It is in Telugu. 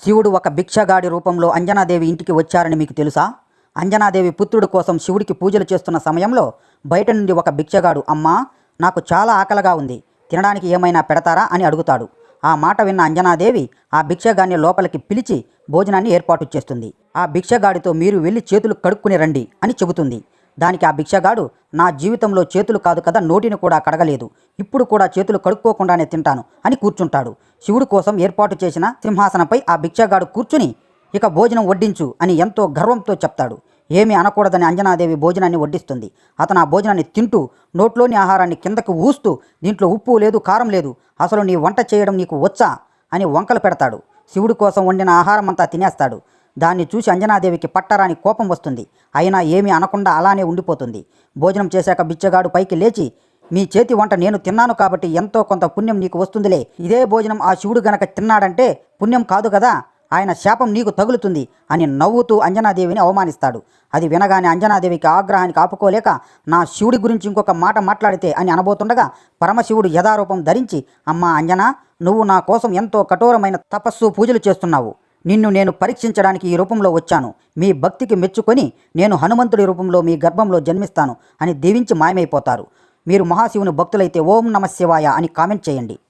శివుడు ఒక భిక్షగాడి రూపంలో అంజనాదేవి ఇంటికి వచ్చారని మీకు తెలుసా? అంజనాదేవి పుత్రుడు కోసం శివుడికి పూజలు చేస్తున్న సమయంలో బయట నుండి ఒక భిక్షగాడు అమ్మా నాకు చాలా ఆకలిగా ఉంది తినడానికి ఏమైనా పెడతారా? అని అడుగుతాడు. ఆ మాట విన్న అంజనాదేవి ఆ భిక్షగాన్ని లోపలికి పిలిచి భోజనాన్ని ఏర్పాటు చేస్తుంది. ఆ భిక్షగాడితో మీరు వెళ్ళి చేతులు కడుక్కుని రండి అని చెబుతుంది. దానికి ఆ భిక్షగాడు నా జీవితంలో చేతులు కాదు కదా నోటిని కూడా కడగలేదు. ఇప్పుడు కూడా చేతులు కడుక్కోకుండానే తింటాను అని కూర్చుంటాడు. శివుడి కోసం ఏర్పాటు చేసిన సింహాసనంపై ఆ భిక్షగాడు కూర్చుని ఇక భోజనం వడ్డించు అని ఎంతో గర్వంతో చెప్తాడు. ఏమీ అనకూడదని అంజనాదేవి భోజనాన్ని వడ్డిస్తుంది. అతను ఆ భోజనాన్ని తింటూ నోట్లోని ఆహారాన్ని కిందకు ఊస్తూ దీంట్లో ఉప్పు లేదు కారం లేదు అసలు నీ వంట చేయడం నీకు వచ్చా అని వంకలు పెడతాడు. శివుడి కోసం వండిన ఆహారం అంతా తినేస్తాడు. దాన్ని చూసి అంజనాదేవికి పట్టరాని కోపం వస్తుంది. అయినా ఏమీ అనకుండా అలానే ఉండిపోతుంది. భోజనం చేశాక బిచ్చగాడు పైకి లేచి మీ చేతి వంట నేను తిన్నాను కాబట్టి ఎంతో కొంత పుణ్యం నీకు వస్తుందిలే. ఇదే భోజనం ఆ శివుడు గనక తిన్నాడంటే పుణ్యం కాదు కదా? ఆయన శాపం నీకు తగులుతుంది అని నవ్వుతూ అంజనాదేవిని అవమానిస్తాడు. అది వినగానే అంజనాదేవికి ఆగ్రహానికి ఆపుకోలేక నా శివుడి గురించి ఇంకొక మాట మాట్లాడితే అని అనబోతుండగా పరమశివుడు యథారూపం ధరించి అమ్మా అంజనా నువ్వు నా కోసం ఎంతో కఠోరమైన తపస్సు పూజలు చేస్తున్నావు. నిన్ను నేను పరీక్షించడానికి ఈ రూపంలో వచ్చాను. మీ భక్తికి మెచ్చుకొని నేను హనుమంతుడి రూపంలో మీ గర్భంలో జన్మిస్తాను అని దీవించి మాయమైపోతారు. మీరు మహాశివుని భక్తులైతే ఓం నమ శివాయ అని కామెంట్ చేయండి.